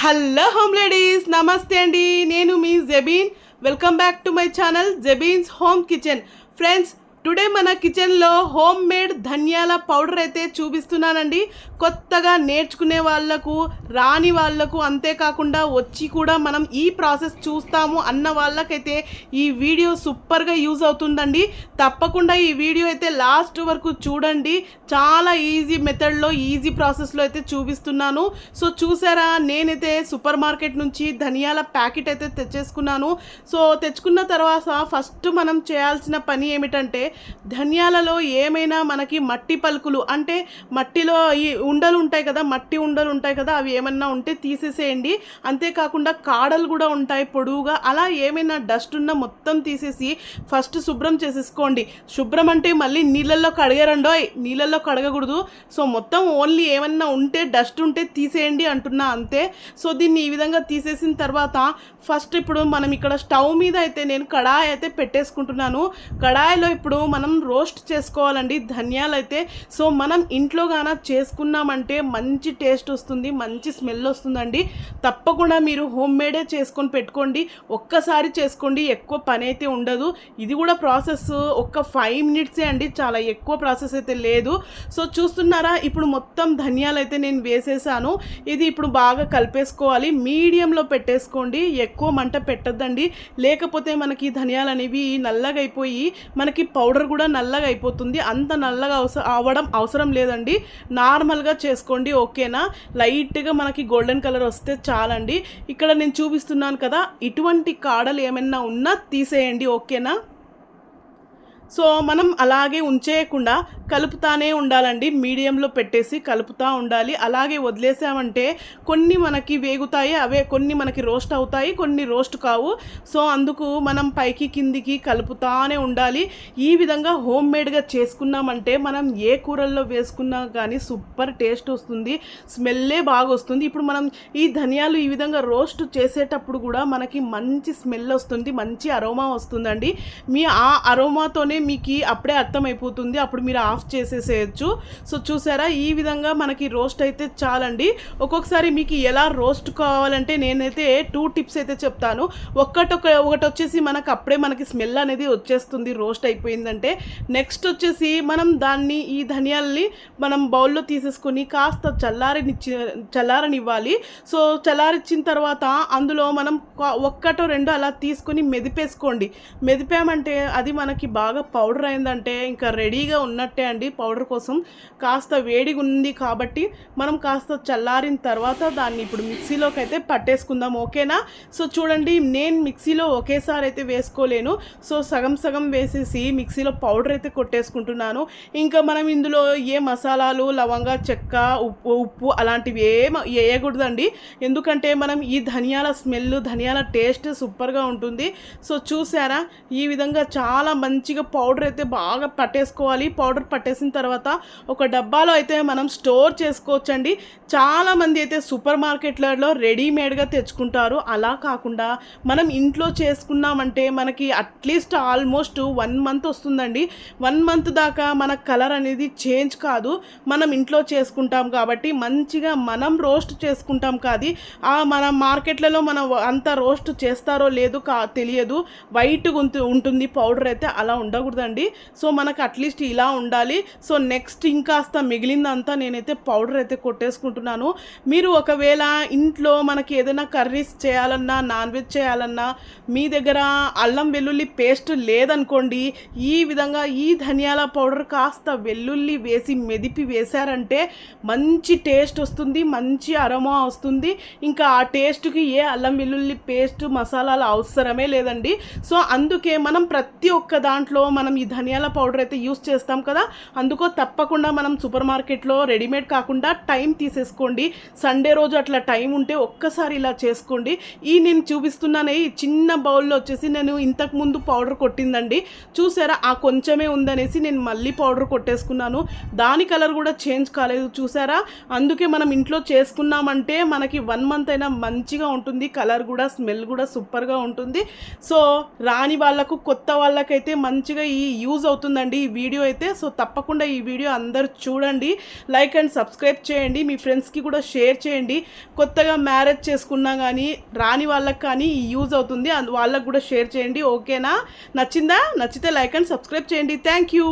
Hello home ladies నమస్తే అండి. నేను మీ Jabeen. Welcome back to my channel Jabeen's home kitchen. Friends today మన కిచెన్లో హోమ్ మేడ్ ధనియాల పౌడర్ అయితే చూపిస్తున్నానండి. కొత్తగా నేర్చుకునే వాళ్ళకు రాని వాళ్ళకు అంతేకాకుండా వచ్చి కూడా మనం ఈ ప్రాసెస్ చూస్తాము అన్న వాళ్ళకైతే ఈ వీడియో సూపర్గా యూజ్ అవుతుందండి. తప్పకుండా ఈ వీడియో అయితే లాస్ట్ వరకు చూడండి. చాలా ఈజీ మెథడ్లో ఈజీ ప్రాసెస్లో అయితే చూపిస్తున్నాను. సో చూసారా? నేనైతే సూపర్ మార్కెట్ నుంచి ధనియాల ప్యాకెట్ అయితే తెచ్చేసుకున్నాను. సో తెచ్చుకున్న తర్వాత ఫస్ట్ మనం చేయాల్సిన పని ఏమిటంటే ధనియాలలో ఏమైనా మనకి మట్టి పలుకులు అంటే మట్టిలో ఈ ఉండలు ఉంటాయి కదా మట్టి ఉండలు ఉంటాయి కదా అవి ఏమన్నా ఉంటే తీసేసేయండి. అంతేకాకుండా కాడలు కూడా ఉంటాయి పొడువుగా. అలా ఏమైనా డస్ట్ ఉన్నా మొత్తం తీసేసి ఫస్ట్ శుభ్రం చేసేసుకోండి. శుభ్రం అంటే మళ్ళీ నీళ్ళల్లో కడగరండో. నీళ్ళల్లో కడగకూడదు. సో మొత్తం ఓన్లీ ఏమన్నా ఉంటే డస్ట్ ఉంటే తీసేయండి అంటున్నా అంతే. సో దీన్ని ఈ విధంగా తీసేసిన తర్వాత ఫస్ట్ ఇప్పుడు మనం ఇక్కడ స్టవ్ మీద అయితే నేను కడాయి అయితే పెట్టేసుకుంటున్నాను. కడాయిలో ఇప్పుడు మనం రోస్ట్ చేసుకోవాలండి ధనియాలు అయితే సో మనం ఇంట్లో గాన చేసుకున్నామంటే మంచి టేస్ట్ వస్తుంది మంచి స్మెల్ వస్తుందండి. తప్పకుండా మీరు హోమ్ మేడే చేసుకొని పెట్టుకోండి ఒక్కసారి చేసుకోండి ఎక్కువ పని అయితే ఉండదు. ఇది కూడా ప్రాసెస్ ఒక్క ఫైవ్ మినిట్సే అండి చాలా ఎక్కువ ప్రాసెస్ అయితే లేదు. సో చూస్తున్నారా ఇప్పుడు మొత్తం ధనియాలు అయితే నేను వేసేసాను. ఇది ఇప్పుడు బాగా కలిపేసుకోవాలి మీడియంలో పెట్టేసుకోండి ఎక్కువ మంట పెట్టద్దండి. లేకపోతే మనకి ధనియాలు అనేవి నల్లగా అయిపోయి మనకి పౌడర్ కూడా నల్లగా అయిపోతుంది. అంత నల్లగా అవసరం అవ్వడం అవసరం లేదండి. నార్మల్గా చేసుకోండి ఓకేనా? లైట్గా మనకి గోల్డెన్ కలర్ వస్తే చాలండి. ఇక్కడ నేను చూపిస్తున్నాను కదా ఇటువంటి కాడలు ఏమైనా ఉన్నా తీసేయండి ఓకేనా? సో మనం అలాగే ఉంచేయకుండా కలుపుతానే ఉండాలండి. మీడియంలో పెట్టేసి కలుపుతూ ఉండాలి. అలాగే వదిలేసామంటే కొన్ని మనకి వేగుతాయి అవే కొన్ని మనకి రోస్ట్ అవుతాయి కొన్ని రోస్ట్ కావు. సో అందుకు మనం పైకి కిందికి కలుపుతానే ఉండాలి. ఈ విధంగా హోమ్ మేడ్గా చేసుకున్నామంటే మనం ఏ కూరల్లో వేసుకున్నా కానీ సూపర్ టేస్ట్ వస్తుంది స్మెల్లే బాగా వస్తుంది ఇప్పుడు మనం ఈ ధనియాలు ఈ విధంగా రోస్ట్ చేసేటప్పుడు కూడా మనకి మంచి స్మెల్ వస్తుంది మంచి అరోమా వస్తుందండి. మీ ఆ అరోమాతోనే మీకు అప్పుడే అర్థమైపోతుంది. అప్పుడు మీరు ఆఫ్ చేసేసేయచ్చు. సో చూసారా? ఈ విధంగా మనకి రోస్ట్ అయితే చాలండి. ఒక్కొక్కసారి మీకు ఎలా రోస్ట్ కావాలంటే నేనైతే టూ టిప్స్ అయితే చెప్తాను. ఒక్కటొక ఒకటి వచ్చేసి మనకు అప్పుడే మనకి స్మెల్ అనేది వచ్చేస్తుంది రోస్ట్ అయిపోయిందంటే. నెక్స్ట్ వచ్చేసి మనం దాన్ని ఈ ధనియాల్ని మనం బౌల్లో తీసేసుకొని కాస్త చల్లారనిచ్చి చల్లారనివ్వాలి. సో చల్లారిచ్చిన తర్వాత అందులో మనం ఒక్కటో రెండో అలా తీసుకొని మెదిపేసుకోండి. మెదిపామంటే అది మనకి బాగా పౌడర్ అయిందంటే ఇంకా రెడీగా ఉన్నట్టే అండి. పౌడర్ కోసం కాస్త వేడిగా ఉంది కాబట్టి మనం కాస్త చల్లారిన తర్వాత దాన్ని ఇప్పుడు మిక్సీలోకి అయితే పట్టేసుకుందాం. ఓకేనా? సో చూడండి నేను మిక్సీలో ఒకేసారి అయితే వేసుకోలేను. సో సగం సగం వేసేసి మిక్సీలో పౌడర్ అయితే కొట్టేసుకుంటున్నాను. ఇంకా మనం ఇందులో ఏ మసాలాలు లవంగా చెక్క ఉప్పు ఉప్పు అలాంటివి ఏం వేయకూడదండి. ఎందుకంటే మనం ఈ ధనియాల స్మెల్ ధనియాల టేస్ట్ సూపర్గా ఉంటుంది. సో చూసారా? ఈ విధంగా చాలా మంచిగా పౌడర్ అయితే బాగా పట్టేసుకోవాలి. పౌడర్ పట్టేసిన తర్వాత ఒక డబ్బాలో అయితే మనం స్టోర్ చేసుకోవచ్చండి. చాలామంది అయితే సూపర్ మార్కెట్లలో రెడీమేడ్గా తెచ్చుకుంటారు. అలా కాకుండా మనం ఇంట్లో చేసుకున్నామంటే మనకి at least almost one month వస్తుందండి. వన్ మంత్ దాకా మన కలర్ అనేది చేంజ్ కాదు. మనం ఇంట్లో చేసుకుంటాం కాబట్టి మంచిగా మనం రోస్ట్ చేసుకుంటాం కాదు. ఆ మన మార్కెట్లలో మనం అంత రోస్ట్ చేస్తారో లేదో కా తెలియదు. వైట్గా ఉంటుంది పౌడర్ అయితే అలా ఉండకూడదండి సో మనకు అట్లీస్ట్ ఇలా ఉండాలి. సో నెక్స్ట్ ఇంకాస్త మిగిలిందంతా నేనైతే పౌడర్ అయితే కొట్టేసుకుంటున్నాను. మీరు ఒకవేళ ఇంట్లో మనకి ఏదైనా కర్రీస్ చేయాలన్నా నాన్ వెజ్ చేయాలన్నా మీ దగ్గర అల్లం వెల్లుల్లి పేస్ట్ లేదనుకోండి ఈ విధంగా ఈ ధనియాల పౌడర్ కాస్త వెల్లుల్లి వేసి మెదిపి వేశారంటే మంచి టేస్ట్ వస్తుంది మంచి అరమా వస్తుంది. ఇంకా ఆ టేస్ట్కి ఏ అల్లం వెల్లుల్లి పేస్ట్ మసాలాలు అవసరమే లేదండి. సో అందుకే మనం ప్రతి ఒక్క దాంట్లో మనం ఈ ధనియాల పౌడర్ అయితే యూస్ చేస్తాం కదా. అందుకో తప్పకుండా మనం సూపర్ మార్కెట్లో రెడీమేడ్ కాకుండా టైం తీసేసుకోండి. సండే రోజు అట్లా టైం ఉంటే ఒక్కసారి ఇలా చేసుకోండి. ఈ నేను చూపిస్తున్నానే ఈ చిన్న బౌల్లో వచ్చేసి నేను ఇంతకు ముందు పౌడర్ కొట్టిందండి. చూసారా? ఆ కొంచెమే ఉందనేసి నేను మళ్ళీ పౌడర్ కొట్టేసుకున్నాను. దాని కలర్ కూడా చేంజ్ కాలేదు చూసారా? అందుకే మనం ఇంట్లో చేసుకున్నామంటే మనకి వన్ మంత్ అయినా మంచిగా ఉంటుంది. కలర్ కూడా స్మెల్ కూడా సూపర్గా ఉంటుంది. సో రాని వాళ్ళకు కొత్త వాళ్ళకైతే మంచిగా ఈ యూజ్ అవుతుందండి ఈ వీడియో అయితే. సో తప్పకుండా ఈ వీడియో అందరు చూడండి. లైక్ అండ్ సబ్స్క్రైబ్ చేయండి. మీ ఫ్రెండ్స్కి కూడా షేర్ చేయండి. కొత్తగా మ్యారేజ్ చేసుకున్నా కానీ రాని వాళ్ళకి కానీ యూజ్ అవుతుంది. వాళ్ళకు వాళ్ళకి కూడా షేర్ చేయండి. ఓకేనా నచ్చిందా? నచ్చితే లైక్ అండ్ సబ్స్క్రైబ్ చేయండి. Thank you